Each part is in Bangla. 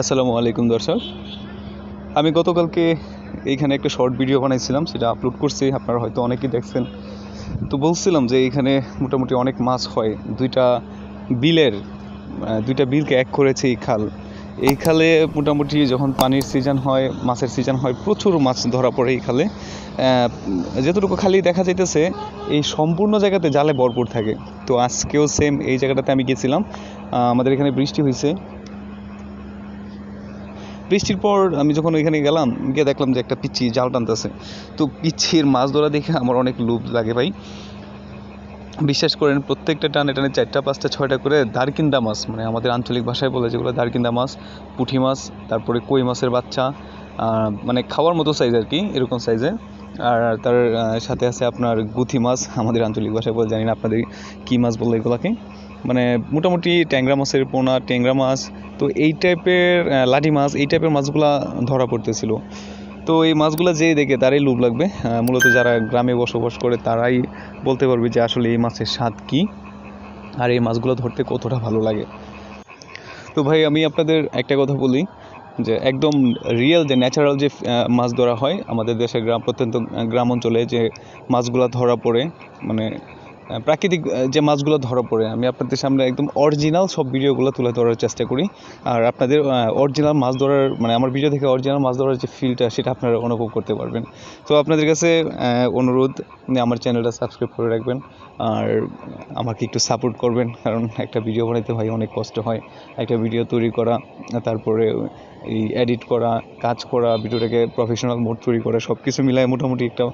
আসসালামু আলাইকুম দর্শক। আমি গতকালকে এইখানে একটা শর্ট ভিডিও বানাইছিলাম সেটা আপলোড করছি আপনারা হয়তো অনেকেই দেখছেন। তো বলছিলাম যে এইখানে মোটামুটি অনেক মাছ হয় দুইটা বিলের দুইটা বিলকে এক করেছে এই খাল। এই খালে মোটামুটি যখন পানির সিজন হয় মাছের সিজন হয় প্রচুর মাছ ধরা পড়ে এই খালে। আহ, যতটুকু খালি দেখা যাইতেছে এই সম্পূর্ণ জায়গাতে জালে ভরপুর থাকে। তো আজকেও সেম এই জায়গাটাতে আমি গেছিলাম। আমাদের এখানে বৃষ্টি হয়েছে বৃষ্টির পর আমি যখন ওইখানে গেলাম, গিয়ে দেখলাম যে একটা পিচ্ছি জাল টানতেছে। তো পিচ্ছির মাছ ধরা দেখে আমার অনেক লোভ লাগে ভাই। বিশ্বাস করেন, প্রত্যেকটা টানে টানে চারটা, পাঁচটা, ছয়টা করে দারকিন্দা মাছ মানে আমাদের আঞ্চলিক ভাষায় বলে যেগুলো দারকিন্দা মাছ, পুঁটি মাছ, তারপরে কই মাছের বাচ্চা মানে খাওয়ার মতো সাইজ আর কি, এরকম সাইজের আর তার সাথে আছে আপনার গুথি মাছ, আমাদের আঞ্চলিক ভাষায় বলে জানি না আপনাদের কী মাছ বলল এগুলোকে। মানে মোটামুটি ট্যাংরা মাছের পোনা, ট্যাংরা মাছ, তো এই টাইপের লাঠি মাছ, এই টাইপের মাছগুলা ধরা পড়তেছিল। তো এই মাছগুলো যেই দেখে তারাই লোভ লাগবে। মূলত যারা গ্রামে বসবাস করে তারাই বলতে পারবে যে আসলে এই মাছের স্বাদ কী, আর এই মাছগুলো ধরতে কতটা ভালো লাগে। তো ভাই, আমি আপনাদের একটা কথা বলি। যে একদম রিয়েল যে ন্যাচারাল যে মাছ ধরা হয় আমাদের দেশের গ্রাম, প্রত্যন্ত গ্রাম অঞ্চলে যে মাছগুলো ধরা পড়ে মানে প্রাকৃতিক যে মাছগুলো ধরা পড়ে, আমি আপনাদের সামনে একদম অরিজিনাল সব ভিডিওগুলো তুলে ধরার চেষ্টা করি। আর আপনাদের অরিজিনাল মাছ ধরার মানে আমার ভিডিও থেকে অরিজিনাল মাছ ধরার যে ফিলটা সেটা আপনারা অনুভব করতে পারবেন। তো আপনাদের কাছে অনুরোধ আমার চ্যানেলটা সাবস্ক্রাইব করে রাখবেন। আর আমাকে একটু সাপোর্ট করবেন, কারণ একটা ভিডিও বানাইতে ভাই অনেক কষ্ট হয়। একটা ভিডিও তৈরি করা তারপরে এই এডিট করা, কাজ করা, ভিডিওটাকে প্রফেশনাল মোড তৈরি করা সব কিছু মিলায় মোটামুটি একটা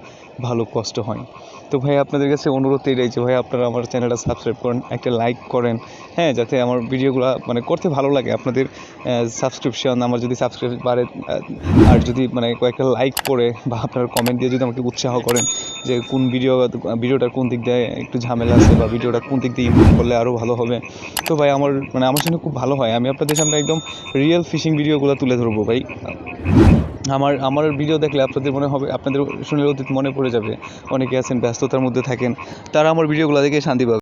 ভালো কষ্ট হয়। তো ভাই, আপনাদের কাছে অনুরোধ এটাই যে ভাই, আপনারা আমার চ্যানেলটা সাবস্ক্রাইব করেন, একটা লাইক করেন হ্যাঁ যাতে আমার ভিডিওগুলো মানে করতে ভালো লাগে। আপনাদের সাবস্ক্রিপশন আমার যদি সাবস্ক্রাইব বাড়ে আর যদি মানে কয়েকটা লাইক করে, বা আপনার কমেন্ট দিয়ে যদি আমাকে উৎসাহ করেন, যে কোন ভিডিও ভিডিওটার কোন দিক দিয়ে একটু ঝামেলা আছে, বা ভিডিওটা কোন দিক দিয়ে ইমপ্রুভ করলে আরও ভালো হবে। তো ভাই, আমার মানে আমার জন্য খুব ভালো হয়। আমি আপনাদের সামনে একদম রিয়েল ফিশিং ভিডিওগুলো তুলে ধরবো ভাই। আমার আমার ভিডিও দেখলে আপনাদের মনে হবে, আপনাদের শুনলে অতীত মনে পড়ে যাবে। অনেকে আছেন, ব্যস্ততার মধ্যে থাকেন। তারা আমার ভিডিওগুলো দেখে শান্তি পাবে।